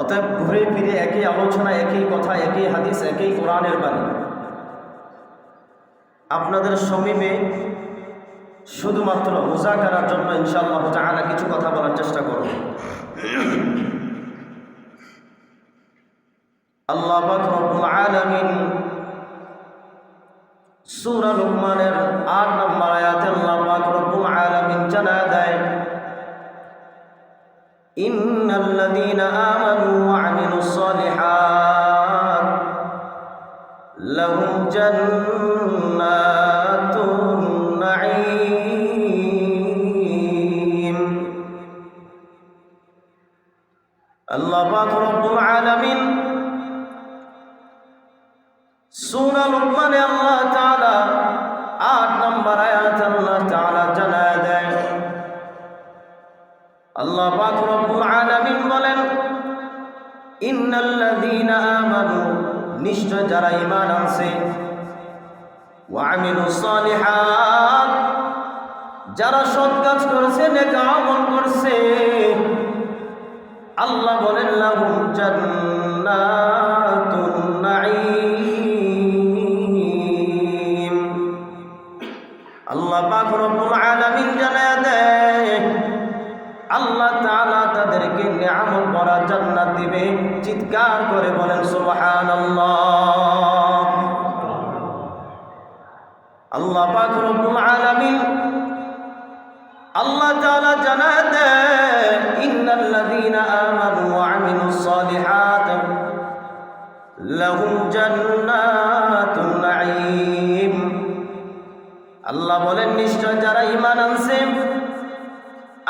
অতএব ঘুরে ফিরে একই আলোচনা, একই কথা, একই হাদিস, একই কোরআনের বাণী। আপনাদের সমীপে শুধুমাত্র মোজা করার জন্য ইনশাআল্লাহ তাআলা কিছু কথা বলার চেষ্টা করব। আল্লাহ আলামিন সূরা লুকমানের 8 নম্বর আয়াতে আল্লাহ রব্বুল আলামিন জানায় দেয় ইন্নাল্লাযীনা আমানু ওয়া আমিলুস সালিহাত লাহুম জান্নাতুন নাঈম। আল্লাহ পাক রব্বুল আলামিন সূরা লুকমানে আল্লাহ তাআলা 8 আল্লাহ পাক রব্বুল আলামিন বলেন, ইন্নাল্লাযীনা আমানু নিশ্চয় যারা ঈমান আনছে, ওয়া আমিলুস সালিহাত যারা সৎ কাজ করেছে, নেক আমল করছে। আল্লাহ বলেন, লাহুম জান্নাতুন চিৎকার করে বলেন, সুবহানাল্লাহ। আল্লাহ পাক রব্বুল আল্লাহ তাআলা জানায় দেয় ইন্নাল্লাযীনা আমানু ওয়া আমিলুস সালিহাত লাহুম জান্নাতুন আল্লাহ বলেন, নিশ্চয় যারা ঈমান আনছে,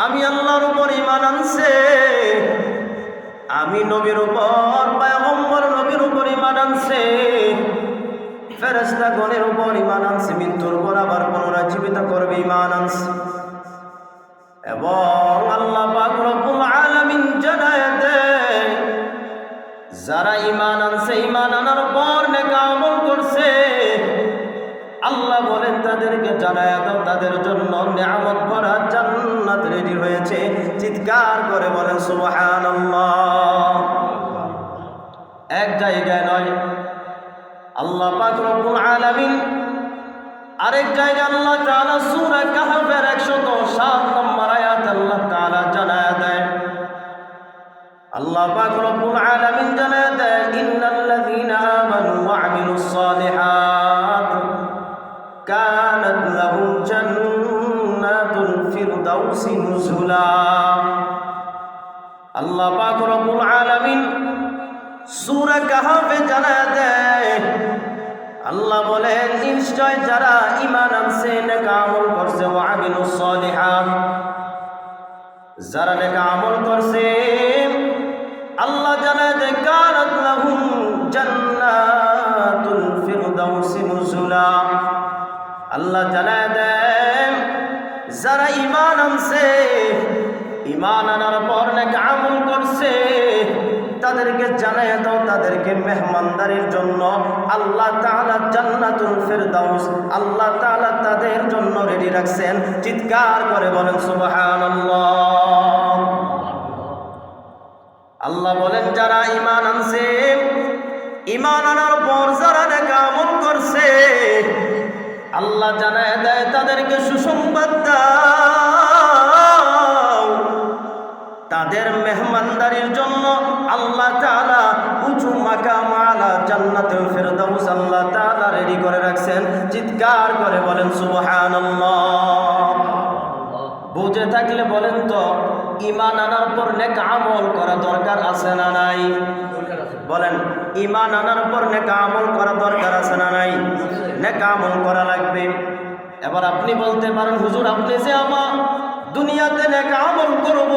আমি আল্লাহর উপর ইমান আনছে আমি নবীর উপর, পায়গম্বর নবীর উপর ইমান আনছে। ফেরেস্তা গণের উপর ইমান আনছে, মৃত্যুর পর আবার পুনরায় জীবিত করবে ইমান আনছে। এবং আল্লাহ রব্বুল আলামিন জানায় যারা ইমান আনছে ইমান আনার পর নেকা আমল করছে আল্লাহ বলেন, তাদেরকে জানায় দাও, তাদের জন্য নিয়ামত ভরা জান্নাত রেডি হয়েছে। চিৎকার করে বলেন, সুবহানাল্লাহ। এক জায়গায় নয়, আল্লাহ পাক রব্বুল আলামিন আরেক জায়গায় আল্লাহ তাআলা সূরা কাহফের 107 নম্বর আয়াত আল্লাহ তাআলা জানায় দেয়। আল্লাহ পাক রব্বুল আলামিন জানায় দেয়, ইন্নাল্লাযীনা আমানু ওয়া আমিলুস সালিহাত। কানাত লাহুম জান্নাতুল ফিরদাউসি নুজুলা। আল্লাহ পাক রব্বুল আলামিন সূরা কাহফে জানায় দেয়, আল্লাহ বলেন, নিশ্চয় যারা ঈমান আনছে, নেক আমল করছে, ওয়া আমিলুস সালিহাত। যারা নেক আমল করছে, আল্লাহ জানায় যে কানাত লাহুম জান্নাতুল ফিরদাউসি নুজুলা। আল্লাহ জানায় দেন, যারা ঈমান আনছে ইমান আনার পর নেক আমল করছে, তাদেরকে জানায় দাও, তাদেরকে মেহমানদারির জন্য আল্লাহ তাআলা জান্নাতুল ফিরদাউস, আল্লাহ তাআলা তাদের জন্য রেডি রাখছেন। চিৎকার করে বলেন, সুবহানাল্লাহ। আল্লাহ বলেন, যারা ইমান আনছে ইমান আনার পর আল্লাহ জানায় দেয় তাদেরকে সুসংবাদ দাও। তাদের মেহমানদারির জন্য আল্লাহ তাআলা উঁচু মাকাম আলা জান্নাতুল ফিরদাউস আল্লাহ তাআলা রেডি করে রাখছেন। চিৎকার করে বলেন সুবহানাল্লাহ। বুঝে থাকলে বলেন তো ইমান আনার পর নেক আমল করা দরকার আছে না নাই? বলেন ইমান আনার পর নেক আমল করা দরকার আছে না নাই? নেক আমল করা লাগবে। এবার আপনি বলতে পারেন, হুজুর, আপনি যে আমার দুনিয়াতে নেক আমল করব,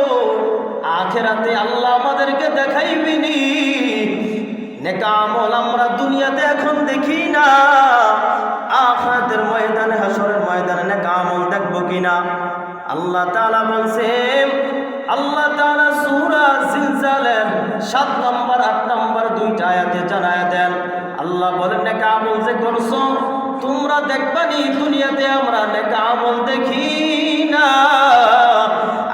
আখেরাতে আল্লাহ আমাদেরকে দেখাইবিনি নেক আমল আমরা দুনিয়াতে এখন দেখি না। আখরাতের ময়দানে হাসরের ময়দানে নেক আমল দেখব কিনা? আল্লাহ তাআলা বলছেন আল্লাহ তাআলা সূরা জিলজালের সাত নম্বর, আট নম্বর দুইটা আয়াতে জানায় দেন। আল্লাহ বলেন, নেক আমল যে করছ, তোমরা দেখবানি দুনিয়াতে আমরা নেক আমল দেখি না।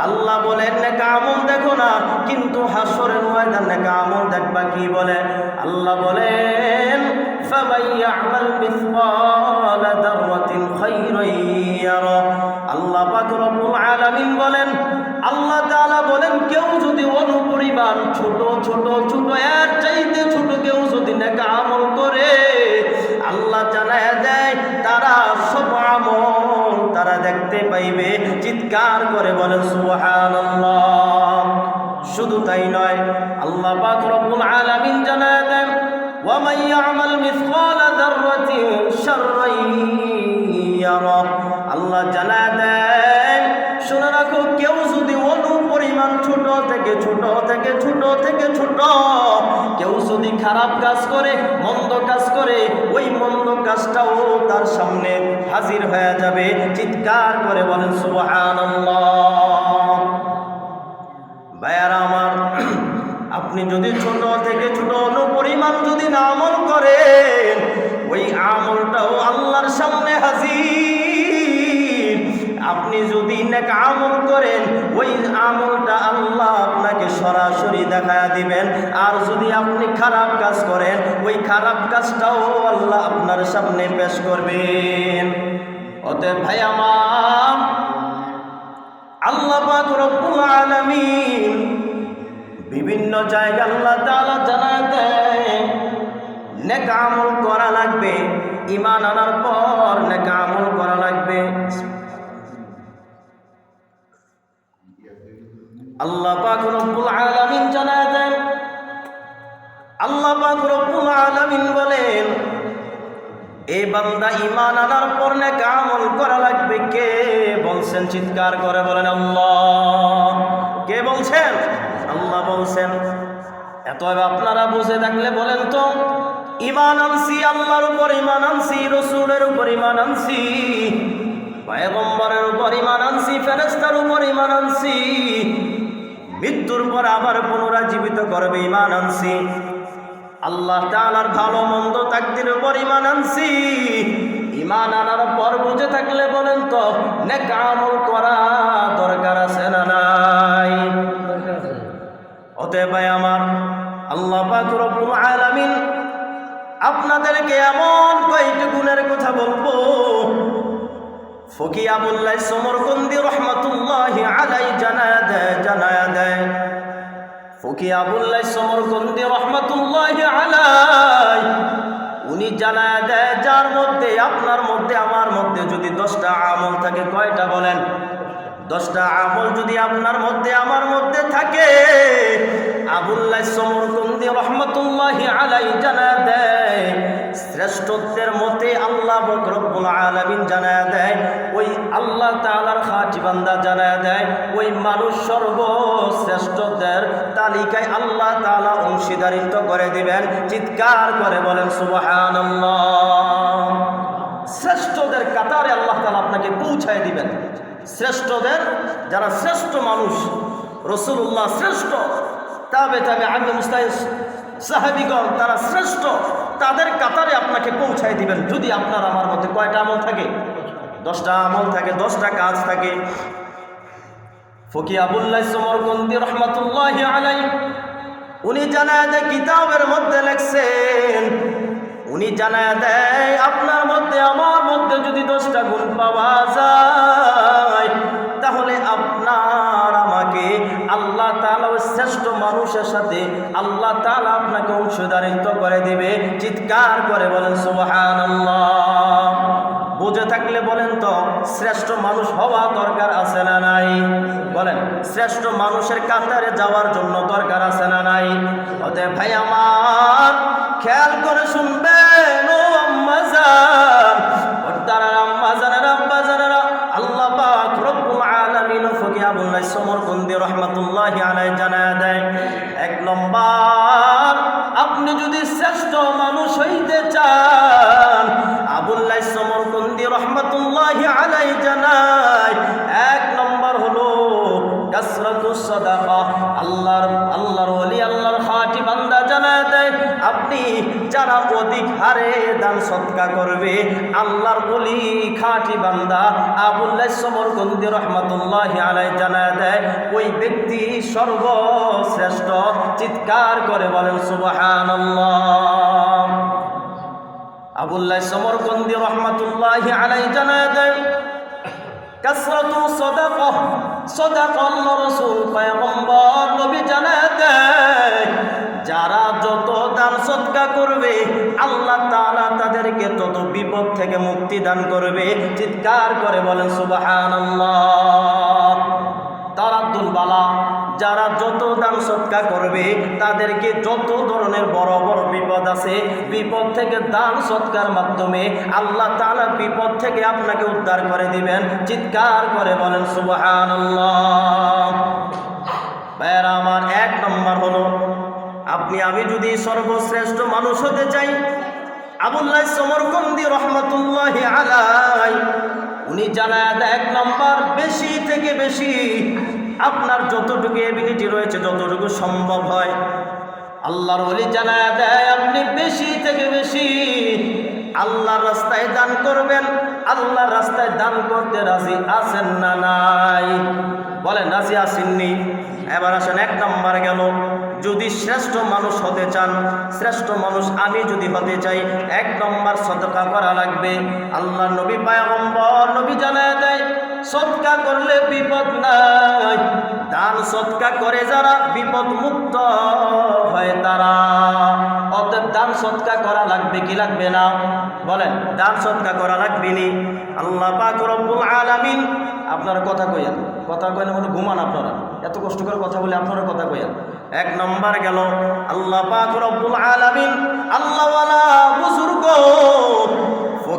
আল্লাহ বলেন, নেক আমল দেখো না, কিন্তু হাসরের ময়দানে নেকা আমল দেখবা কি বলে? আল্লাহ বলেন চিৎকার করে বলে সুবহানাল্লাহ। শুধু তাই নয়, আল্লাহ পাক রব্বুল আলামিন জানায় দেন ওয়া আল্লাহ জানা দেন, শুনে রাখো, কেউ যদি অনু পরিমাণ ছোট থেকে ছোট থেকে ছোট থেকে ছোট, কেউ যদি খারাপ কাজ করে, মন্দ কাজ করে, ওই মন্দ কাজটাও তার সামনে হাজির হয়ে যাবে, চিৎকার করে বলেন ভাইয়ারা আমার, আপনি যদি ছোট থেকে ছোট পরিমাণ যদি না আমল করেন, ওই আমলটাও আল্লাহর সামনে হাজির। আপনি যদি নেক আমল করেন, ওই আমলটা আল্লাহ আপনাকে সরাসরি দেখা দিবেন। আর যদি আপনি খারাপ কাজ করেন, ওই খারাপ কাজটাও আল্লাহ আপনার সামনে পেশ করবেন। অতএব ভাই আমার আল্লাহ পাক রব্বুল আলামিন বিভিন্ন জায়গা আল্লাহ তাআলা জানায় দেয় আমল করা লাগবে ইমান আনার পর নেক আমল করা লাগবে। আল্লাহ পাক রব্বুল আলামিন জানায় দেন আল্লাহ পাক রব্বুল এই বান্দা ইমান আনার পর নেক আমল করা লাগবে? কে বলছেন চিৎকার করে বলেন, আল্লাহ। কে বলছেন? আল্লাহ বলছেন। এত আপনারা বুঝে থাকলে বলেন তো ইমান আনছি, আল্লাহর উপর ইমান আনছি, রসুলের উপর ইমান আনছি, পয়গম্বরের উপর ইমান আনছি ফেরেস্তার উপর ইমান আনছি, মৃত্যুর পর আবার পুনরায় জীবিত করবে ইমান আনছি। আল্লাহ তাআলার ভালো মন্দ তাকদির উপর ইমান আনছি। ইমান আনার পর বুঝে থাকলে বলেন তো, নেক করা দরকার আছে না নাই? অতএব আমার আল্লাহ রব্বুল আলামিন আপনাদেরকে এমন কয়েকটি গুণের কথা বলব। ফকি আবুল্লাহ সমরকন্দি রহমতুল্লাহ আলাই জানায় দেয় জানায় দেয়। ফকি আবুল্লাহ সমরকন্দি রহমতুল্লাহ আলাই উনি জানায় দেয়, যার মধ্যে, আপনার মধ্যে, আমার মধ্যে যদি দশটা আমল থাকে, কয়টা বলেন? দশটা আমল যদি আপনার মধ্যে, আমার মধ্যে থাকে, আবুল্লাহ সমরকন্দি রহমতুল্লাহ আলাই জানা দেয়। শ্রেষ্ঠত্বের মতে আল্লাহ বকরবুল আলমিন জানা দেয়। ওই আল্লাহ তালার খাটি বান্দা জানা দেয়। ওই মানুষ সর্বশ্রেষ্ঠদের তালিকায় আল্লাহ তালা অংশীদারিত্ব করে দিবেন, চিৎকার করে বলেন সুবাহান শ্রেষ্ঠদের কাতারে আল্লাহ তালা আপনাকে পৌঁছায় দিবেন। শ্রেষ্ঠদের, যারা শ্রেষ্ঠ মানুষ রসুল্লাহ শ্রেষ্ঠ, তবে তবে আমি মুস্তাহিদ সাহাবিগণ তারা শ্রেষ্ঠ, তাদের কাতারে আপনাকে পৌঁছায় দিবেন। যদি আপনার আমার মধ্যে কয়টা আমল থাকে? দশটা আমল থাকে, দশটা কাজ থাকে। ফকি আবুল্লাহ রহমতুল্লাহ আলাই উনি জানায় দেয় কিতাবের মধ্যে লেখছেন, উনি জানায় দেয় আপনার মধ্যে, আমার মধ্যে যদি দশটা গুণ পাওয়া যায় তালা শ্রেষ্ঠ মানুষের সাথে আল্লাহ তালা আপনাকে অংশীদারিত্ব করে দিবে, চিৎকার করে বলেন সুবহান বুঝে থাকলে বলেন তো, শ্রেষ্ঠ মানুষ হওয়া দরকার আছে না নাই? বলেন, শ্রেষ্ঠ মানুষের কাতারে যাওয়ার জন্য দরকার আছে না নাই? ভাই আমার, খেয়াল করে শুনবেন। হারে দান সৎকা করবে। আল্লাহর বলি, খাঁটি বান্দা আবুল্লাহ সমরকন্দি রহমতুল্লাহ আলাই জানা দেয়। ওই ব্যক্তি সর্বশ্রেষ্ঠ, চিৎকার করে বলেন সুবাহান আবুল্লাহ সমরকন্দি রহমতুল্লাহ আলাই জানা দেয়। কাসরাতু সদাক আল্লাহ রসুল, পয়গম্বর নবী জানা দেয়। যারা যত দান সৎকা করবে, আল্লাহ তালা তাদেরকে তত বিপদ থেকে মুক্তি দান করবে। চিৎকার করে বলেন, সুবহানাল্লাহ। তারাদ্দুল বালা, যারা যত দান সৎকা করবে, তাদেরকে যত ধরনের বড় বড় বিপদ আছে, বিপদ থেকে দান সৎকার মাধ্যমে আল্লাহ তাআলা বিপদ থেকে আপনাকে উদ্ধার করে দিবেন। চিৎকার করে বলেন সুবহান ভাইয়েরা, আমার এক নম্বর হলো আপনি, আমি যদি সর্বশ্রেষ্ঠ মানুষ হতে চাই, আবুল্লাহ সমরকন্দি রহমতুল্লাহ আলাই উনি জানায় এক নম্বর বেশি থেকে বেশি আপনার যতটুকু এবিলিটি রয়েছে, যতটুকু সম্ভব হয়। আল্লাহর ওলি জানায় দেয়, আপনি বেশি থেকে বেশি আল্লাহর রাস্তায় দান করবেন। আল্লাহর রাস্তায় দান করতে রাজি আছেন না নাই? বলেন, রাজি আসেননি এবার আসেন এক নম্বর গেল। যদি শ্রেষ্ঠ মানুষ হতে চান, শ্রেষ্ঠ মানুষ আমি যদি হতে চাই, এক নম্বর সদকা করা লাগবে। আল্লাহ নবী পায়ম্বর নবী জানায় দেয় সৎকা করলে বিপদ নাই। দান সৎকা করে যারা বিপদ মুক্ত হয় তারা। অতএব দান সৎকা করা লাগবে কি লাগবে না? বলেন, দান সৎকা করা লাগবে নি? আল্লাহ পাক আলামিন, আপনারা কথা কইয়েন। কথা কইলে মনে ঘুমান আপনারা। এত কষ্ট করে কথা বলে, আপনারা কথা কইয়েন। এক নম্বর গেল, আল্লাহ পাক আলামিন, আল্লাহওয়ালা বুজুর্গ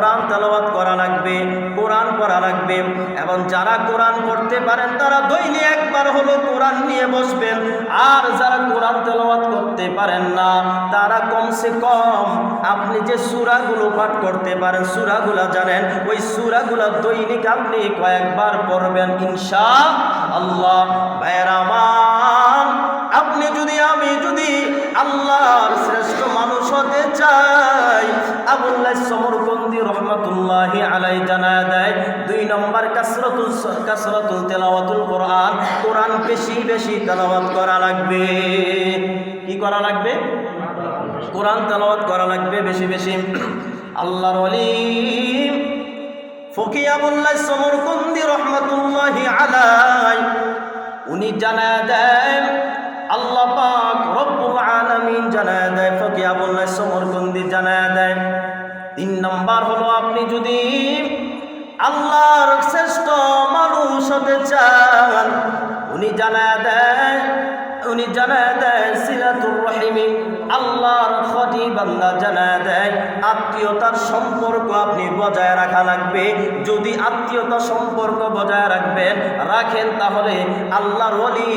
কোরআন তেলাওয়াত করা লাগবে, কোরআন পড়া লাগবে এবং যারা কোরআন পড়তে পারেন তারা দৈনিক একবার হলো কোরআন নিয়ে বসবেন। আর যারা কোরআন তেলাওয়াত করতে পারেন না, তারা কমসে কম আপনি যে সুরাগুলো পাঠ করতে পারেন, সূরাগুলা জানেন, ওই সূরাগুলা দৈনিক আপনি কয়েকবার পড়বেন ইনশা আল্লাহ আমার, আপনি যদি আমি যদি আল্লাহর শ্রেষ্ঠ মানুষ হতে চাই রহমতুল্লাহ আলাই জানা দেয়, দুই নম্বর কাসরতুল কাসরতুল তেলাওয়াতুল কোরআন কোরআন বেশি বেশি তেলাওয়াত করা লাগবে। কি করা লাগবে? কোরআন তেলাওয়াত করা লাগবে বেশি বেশি। আল্লাহর অলিম ফকি আবুল্লাহ সমরবন্দি রহমতুল্লাহ আলাই, উনি জানা দেন আল্লাহ পাক রব্বুল আলামিন জানায় দেয় ফকি আবুল্লাহ সমরকন্দি জানায় দেয়। তিন নম্বর হলো আপনি যদি আল্লাহর শ্রেষ্ঠ মানুষ হতে চান, উনি জানায় দেন উনি জানায় দেয় সিরাতুর রহিমি, আল্লাহর খটি বান্দা জানায় দেয়। আত্মীয়তার সম্পর্ক আপনি বজায় রাখা লাগবে। যদি আত্মীয়তা সম্পর্ক বজায় রাখবেন, রাখেন তাহলে আল্লাহর ওলি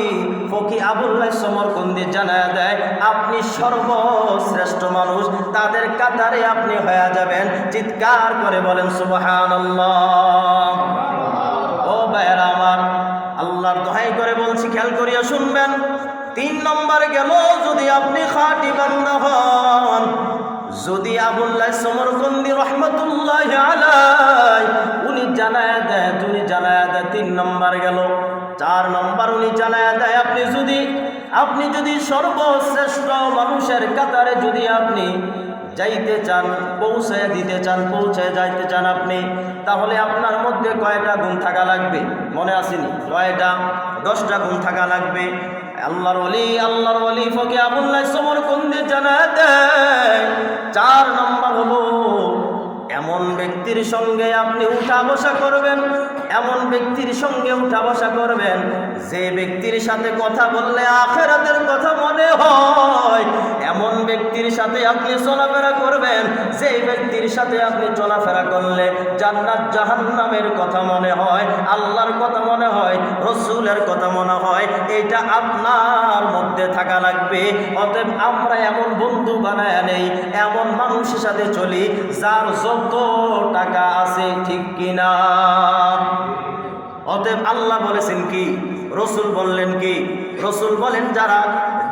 ফকি আবুল্লাহ সমরকন্দি জানায় দেয়, আপনি সর্বশ্রেষ্ঠ মানুষ, তাদের কাতারে আপনি হয়ে যাবেন। চিৎকার করে বলেন সুবহান ও ভাইয়েরা আমার, আল্লাহর দোহাই করে বলছি, খেয়াল করিয়া শুনবেন। তিন নম্বর গেল, যদি আপনি খাটি বান্দা হন যদি আবুল্লাহ সমরকন্দি রহমতুল্লাহ আলাই উনি জানায় দেয় তুমি জানায় দেয়, তিন নম্বর গেল। চার নম্বর উনি জানায় দেয়, আপনি যদি আপনি যদি সর্বশ্রেষ্ঠ মানুষের কাতারে যদি আপনি যাইতে চান, পৌঁছে দিতে চান, পৌঁছে যাইতে চান আপনি, তাহলে আপনার মধ্যে কয়টা গুণ থাকা লাগবে? মনে আসেনি? কয়টা দশটা গুণ থাকা লাগবে। আল্লাহর অলি আল্লাহর অলি ফকে আবুল্লাহ সমর কন্দে জানা দেয় চার নম্বর হলো এমন ব্যক্তির সঙ্গে আপনি উঠা বসা করবেন, এমন ব্যক্তির সঙ্গে উঠা বসা করবেন, যে ব্যক্তির সাথে কথা বললে আখেরাতের কথা মনে হয়। এমন ব্যক্তির সাথে আপনি চলাফেরা করবেন, যে ব্যক্তির সাথে আপনি চলাফেরা করলে জান্নাত জাহান্নামের কথা মনে হয়, আল্লাহর কথা মনে হয়, রসুলের কথা মনে হয়, এটা আপনার মধ্যে থাকা লাগবে। অতএব আমরা এমন বন্ধু বানায় নেই, এমন মানুষের সাথে চলি, যার যত টাকা আছে ঠিক কিনা? অতএব আল্লাহ বলেছেন কি? রসুল বললেন কি? রসুল বলেন, যারা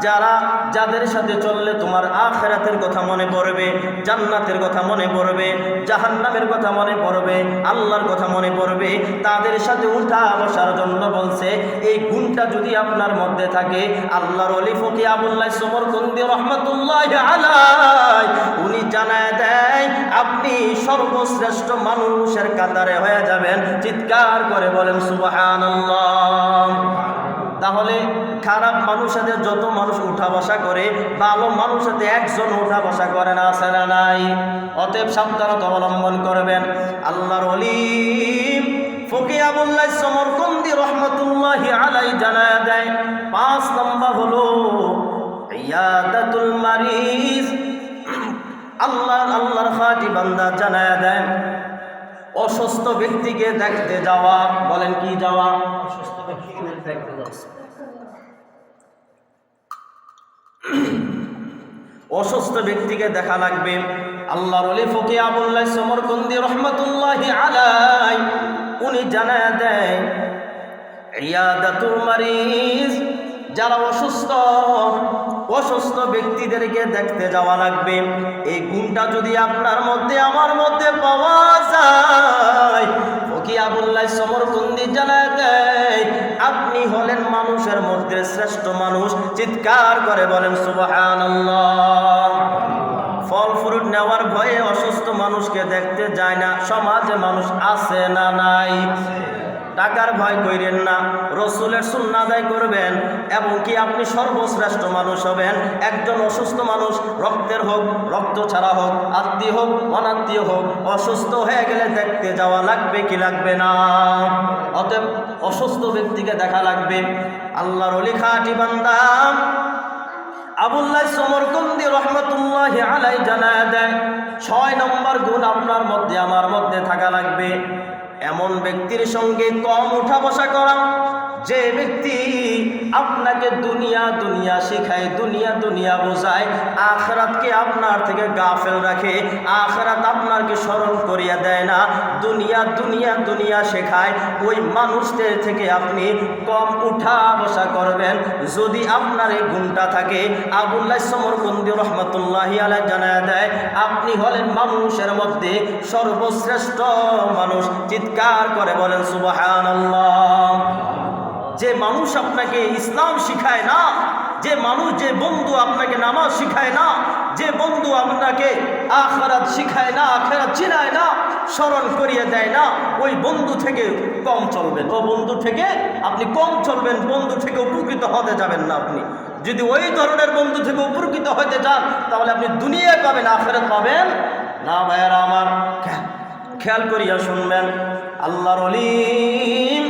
যারা যাদের সাথে চললে তোমার আখেরাতের কথা মনে পড়বে, জান্নাতের কথা মনে পড়বে, জাহান্নামের কথা মনে পড়বে, আল্লাহর কথা মনে পড়বে, তাদের সাথে উঠা বসার জন্য বলছে, এই গুণটা যদি আপনার মধ্যে থাকে, আল্লাহর অলি ফকি আবুল্লাহ সমর কন্দি রহমতুল্লাহ আলাই উনি জানায় দেয়, আপনি সর্বশ্রেষ্ঠ মানুষের কাতারে হয়ে যাবেন, চিৎকার করে বলেন তাহলে খারাপ মানুষদের যত মানুষ উঠা বসা করে, ভালো মানুষের একজন উঠা বসা করে না, আছে না নাই? অতএব সাবধানতা অবলম্বন করবেন। আল্লাহর অলিম আলাই জানায় দেয়, পাঁচ নম্বর হলো, ইয়াদাতুল মারিজ। আল্লাহ আল্লাহর খাটি বান্দা জানায় দেন অসুস্থ ব্যক্তিকে দেখতে যাওয়া, বলেন কি যাওয়া? অসুস্থ ব্যক্তিকে দেখতে যাওয়া। অসুস্থ ব্যক্তিকে দেখা লাগবে। আল্লাহর অলি ফকি আবুল্লাহ সমরকন্দি রহমতুল্লাহি আলাই উনি জানায় দেয়, ইয়াদাতুল মারিজ যারা অসুস্থ অসুস্থ ব্যক্তিদেরকে দেখতে যাওয়া লাগবে। এই গুণটা যদি আপনার মধ্যে, আমার মধ্যে পাওয়া যায় ফকি আবুল্লাহ সমরকুন্দি জানায় দেয় আপনি হলেন মানুষের মধ্যে শ্রেষ্ঠ মানুষ। চিৎকার করে বলেন, সুবহানাল্লাহ। ফল ফ্রুট নেওয়ার ভয়ে অসুস্থ মানুষকে দেখতে যায় না। সমাজে মানুষ আছে না নাই? টাকার ভয় কইরেন না, রসুলের সুন্না আদায় করবেন এবং কি আপনি সর্বশ্রেষ্ঠ মানুষ হবেন, একজন অসুস্থ মানুষ, রক্তের হোক, রক্ত ছাড়া হোক, আত্মীয় হোক, অনাত্মীয় হোক, অসুস্থ হয়ে গেলে দেখতে যাওয়া লাগবে কি লাগবে না? অতএব অসুস্থ ব্যক্তিকে দেখা লাগবে। আল্লাহর অলি খাটি বান্দা। আবুল্লাহ সমরকন্দি রহমতুল্লাহ আলাই জানায় দেয়, ছয় নম্বর গুণ আপনার মধ্যে, আমার মধ্যে থাকা লাগবে। এমন ব্যক্তির সঙ্গে কম উঠা বসা করা যে ব্যক্তি আপনাকে দুনিয়া দুনিয়া শেখায়, দুনিয়া দুনিয়া বোঝায়। আখরাতকে আপনার থেকে গাফেল রাখে। আখরাত আপনাকে স্মরণ করিয়া দেয় না। দুনিয়া দুনিয়া দুনিয়া শেখায়। ওই মানুষদের থেকে আপনি কম উঠা বসা করবেন। যদি আপনার এই গুণটা থাকে, আবুল্লাহ সমরবন্দি রহমতুল্লাহি আলাই জানায় দেয়, আপনি হলেন মানুষের মধ্যে সর্বশ্রেষ্ঠ মানুষ। চিৎকার করে বলেন সুবাহান যে মানুষ আপনাকে ইসলাম শিখায় না, যে মানুষ, যে বন্ধু আপনাকে নামাজ শিখায় না, যে বন্ধু আপনাকে আখরাত শিখায় না, আখরাত চিনায় না, স্মরণ করিয়ে দেয় না, ওই বন্ধু থেকে কম চলবেন। ও বন্ধু থেকে আপনি কম চলবেন, বন্ধু থেকে উপকৃত হতে যাবেন না আপনি। যদি ওই ধরনের বন্ধু থেকে উপকৃত হতে চান, তাহলে আপনি দুনিয়ায় পাবেন, আখরাত পাবেন। না ভাইয়ারা আমার খেয়াল করিয়া শুনবেন, আল্লাহর অলিম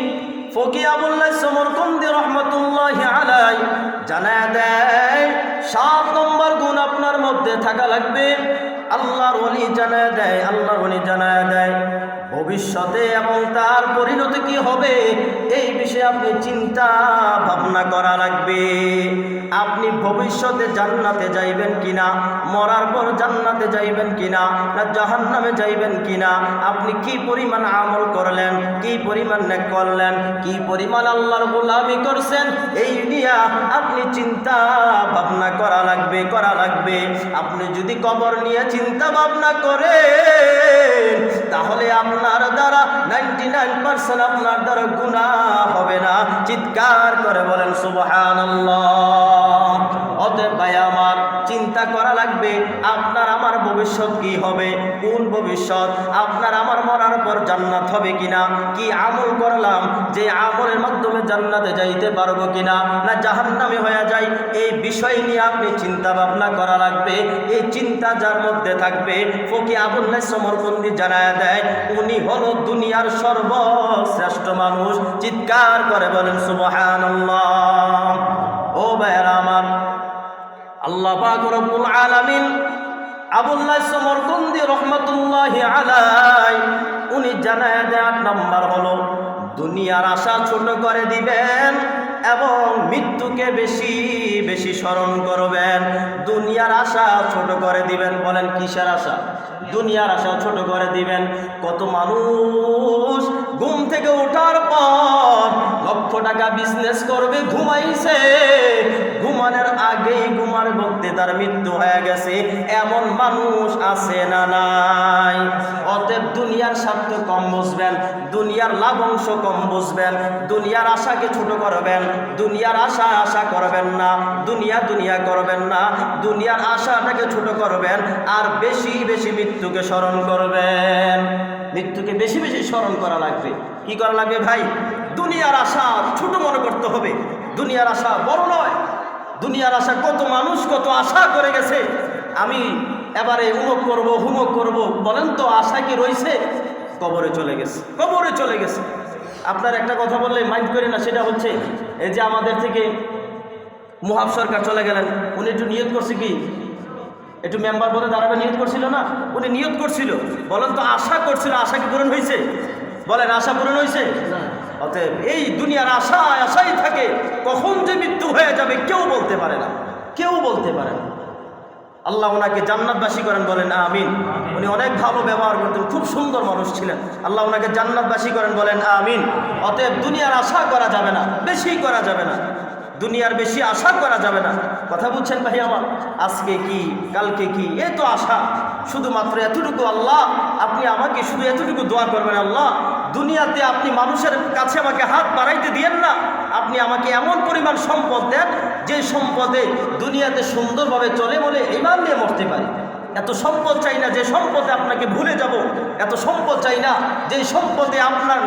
দেয়, সাত নম্বর গুণ আপনার মধ্যে থাকা লাগবে। আল্লাহর অলি জানায় দেয়, আল্লাহর অলি জানায় দেয়। ভবিষ্যতে এবং তার পরিণতি কি হবে, এই বিষয়ে আপনি চিন্তা ভাবনা করা লাগবে। আপনি ভবিষ্যতে জান্নাতে যাইবেন কিনা, মরার পর জান্নাতে যাইবেন কিনা, না জাহান্নামে যাইবেন কিনা, আপনি কি পরিমাণ আমল করলেন, কি পরিমাণ করলেন, কি পরিমাণ আল্লাহর গোলামি করছেন, এই আপনি চিন্তা ভাবনা করা লাগবে করা লাগবে। আপনি যদি কবর নিয়ে চিন্তা ভাবনা করেন, তাহলে আপনার দ্বারা নাইনটি নাইন পার্সেন্ট আপনার দ্বারা গুণা হবে না। চিৎকার করে বলেন সুবহান অতএব ভাই আমার চিন্তা করা লাগবে, আপনার আমার ভবিষ্যৎ কি হবে? কোন ভবিষ্যৎ? আপনার আমার মরার পর জান্নাত হবে কিনা? কি আমল করলাম? যে আমলের মাধ্যমে জান্নাতে যাইতে পারব কিনা? না জাহান্নামে হয়ে যায় এই বিষয় নিয়ে আপনি চিন্তা ভাবনা করা লাগবে। এই চিন্তা যার মধ্যে থাকবে ফকি আবুল্লাহ সমরবন্দি জানায় দেয়, উনি হলো দুনিয়ার সর্বশ্রেষ্ঠ মানুষ। চিৎকার করে বলেন, সুবহানাল্লাহ। রহমতুল্লাহ আলাই উনি জানায় দেয় আট নাম্বার হলো, দুনিয়ার আশা ছোট করে দিবেন এবং মৃত্যুকে বেশি বেশি স্মরণ করবেন। দুনিয়ার আশা ছোট করে দিবেন, বলেন কিসের আশা? দুনিয়ার আশা ছোট করে দিবেন। কত মানুষ ঘুম থেকে ওঠার পর লক্ষ টাকা বিজনেস করবে, ঘুমাইছে। ঘুমানোর আগেই ঘুমার মধ্যে তার মৃত্যু হয়ে গেছে, এমন মানুষ আছে না নাই? অতএব দুনিয়ার স্বার্থ কম বুঝবেন, দুনিয়ার লাভ অংশ কম বুঝবেন, দুনিয়ার আশাকে ছোট করবেন, দুনিয়ার আশা আশা করবেন না, দুনিয়া দুনিয়া করবেন না, দুনিয়ার আশাটাকে ছোট করবেন আর বেশি বেশি মৃত্যুকে স্মরণ করবেন। মৃত্যুকে বেশি বেশি স্মরণ করা লাগবে। কি করা লাগবে ভাই? দুনিয়ার আশা ছোট মনে করতে হবে। দুনিয়ার আশা বড় নয়। দুনিয়ার আশা, কত মানুষ কত আশা করে গেছে। আমি এবারে উমক করব, হুমক করব, বলেন তো আশা কি রয়েছে? কবরে চলে গেছে, কবরে চলে গেছে। আপনার একটা কথা বললে মাইন্ড করি না, সেটা হচ্ছে এই যে আমাদের থেকে মুহাব সরকার চলে গেলেন, উনি একটু নিয়ত করছে কি? একটু মেম্বার পদে দাঁড়াবে, নিয়ত করছিল না? উনি নিয়ত করছিল। বলেন তো আশা করছিল, আশা কি পূরণ হয়েছে? বলেন, আশা পূরণ হয়েছে? অতএব এই দুনিয়ার আশা আশাই থাকে কখন যে মৃত্যু হয়ে যাবে কেউ বলতে পারে না কেউ বলতে পারে না। আল্লাহ ওনাকে জান্নাতবাসী করেন বলেন আমিন। উনি অনেক ভালো ব্যবহার করতেন খুব সুন্দর মানুষ ছিলেন। আল্লাহ ওনাকে জান্নাতবাসী করেন বলেন আমিন। অতএব দুনিয়ার আশা করা যাবে না বেশি করা যাবে না। দুনিয়ার বেশি আশা করা যাবে না। কথা বুঝছেন ভাই আমার? আজকে কি কালকে কি এ তো আশা। শুধুমাত্র এতটুকু আল্লাহ আপনি আমাকে শুধু এতটুকু দোয়া করবেন আল্লাহ দুনিয়াতে আপনি মানুষের কাছে আমাকে হাত বাড়াইতে দিয়েন না। আপনি আমাকে এমন পরিমাণ সম্পদ দেন, যে সম্পদে দুনিয়াতে সুন্দরভাবে চলে বলে ইমান নিয়ে মরতে পারি। এত সম্পদ চাই না যে সম্পদে আপনাকে ভুলে যাব। এত সম্পদ চাই না যে সম্পদে আপনার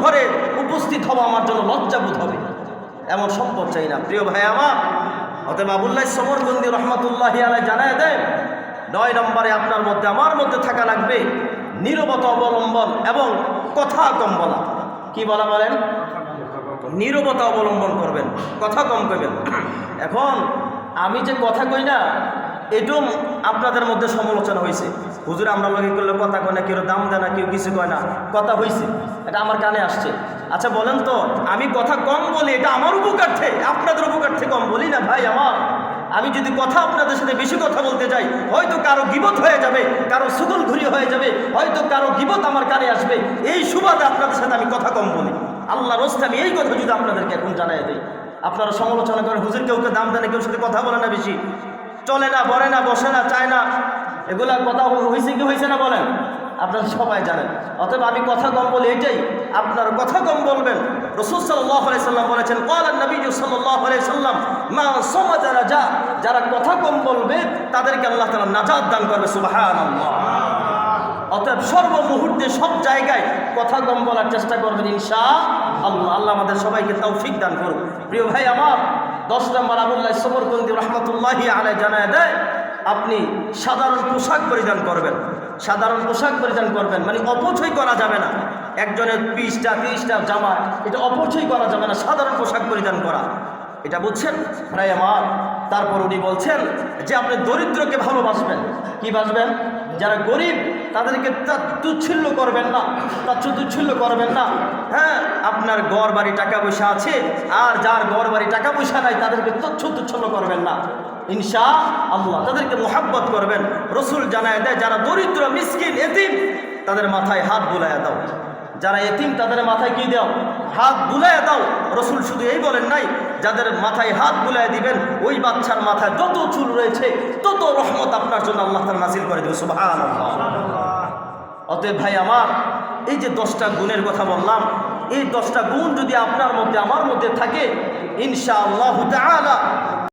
ঘরে উপস্থিত হওয়া আমার জন্য লজ্জাবোধ হবে। এমন সম্পদ চাই না। প্রিয় ভাই আমার, অতএব আবুল্লাহ সমরবন্দি রহমতুল্লাহ আলাই জানায় দেন, নয় নম্বরে আপনার মধ্যে আমার মধ্যে থাকা লাগবে নীরবতা অবলম্বন এবং কথা কম বলা কি বলা বলেন? নীরবতা অবলম্বন করবেন, কথা কম করবেন এখন আমি যে কথা কই না, এটাও আপনাদের মধ্যে সমালোচনা হয়েছে হুজুর, আমরা লগে করলে কথা কয় না, কেউ দাম দেয় না, কেউ কিছু কয় না, কথা হয়েছে এটা আমার কানে আসছে। আচ্ছা বলেন তো, আমি কথা কম বলি, এটা আমার উপকার্থে আপনাদের উপকার্থে কম বলি না ভাই আমার? আমি যদি কথা আপনাদের সাথে বেশি কথা বলতে যাই, হয়তো কারও গিবত হয়ে যাবে, কারও সুগল ঘুরি হয়ে যাবে, হয়তো কারও গিবত আমার কানে আসবে। এই সুবাদে আপনাদের সাথে আমি কথা কম বলি। আল্লাহ রস্তে আমি এই কথা যদি আপনাদেরকে এখন জানাই দিই, আপনারা সমালোচনা করেন, হুজুর কেউ কেউ দাম দেয় না কেউ সাথে কথা বলে না বেশি। চলে না, বলে না, বসে না, চায় না। এগুলা কথা হয়েছে কি হয়েছে না বলেন? আপনারা সবাই জানেন। অতএব আমি কথা কম বলি এটাই, আপনার কথা কম বলবেন। রসুল সাল্লাম বলেছেন কল নবী সাল্লাম, মা সমা যারা যা যারা কথা কম বলবে, তাদেরকে আল্লাহ তালা নাজাদ দান করবে সুবাহান অতএব সর্বমুহূর্তে সব জায়গায় কথা কম বলার চেষ্টা করবেন ইনশা আল্লাহ আল্লাহ আমাদের সবাইকে তৌফিক দান করুন প্রিয় ভাই আমার, দশ নম্বর আবুল্লাহ সমরকন্দি রহমতুল্লাহি আলাই জানায় দেয়, আপনি সাধারণ পোশাক পরিধান করবেন। সাধারণ পোশাক পরিধান করবেন। মানে অপচয় করা যাবে না। একজনের বিশটা তিরিশটা জামা, এটা অপচয় করা যাবে না। সাধারণ পোশাক পরিধান করা। এটা বুঝছেন? প্রায় আমার। তারপর উনি বলছেন যে আপনি দরিদ্রকে ভালোবাসবেন। কি বাসবেন? যারা গরিব, তাদেরকে তুচ্ছিল্য করবেন না। তার তুচ্ছিল্য করবেন না। হ্যাঁ আপনার গড় বাড়ি টাকা পয়সা আছে, আর যার গড় বাড়ি টাকা পয়সা নাই, তাদেরকে তুচ্ছ তুচ্ছল্য করবেন না। ইনশা আল্লাহ, তাদেরকে মোহাব্বত করবেন। রসুল জানায় দেয়, যারা দরিদ্র, মিসকিন, এতিম, তাদের মাথায় হাত বুলাইয়া দাও। যারা এতিম, তাদের মাথায় কি দাও? হাত বুলাইয়া দাও। রসুল শুধু এই বলেন নাই যাদের মাথায় হাত বুলাই দিবেন, ওই বাচ্চার মাথায় যত চুল রয়েছে, তত রহমত আপনার জন্য আল্লাহ তার নাজিল করে দেবে সুবাহ অতএব ভাই আমার, এই যে দশটা গুণের কথা বললাম, এই দশটা গুণ যদি আপনার মধ্যে, আমার মধ্যে থাকে ইনশা আল্লাহ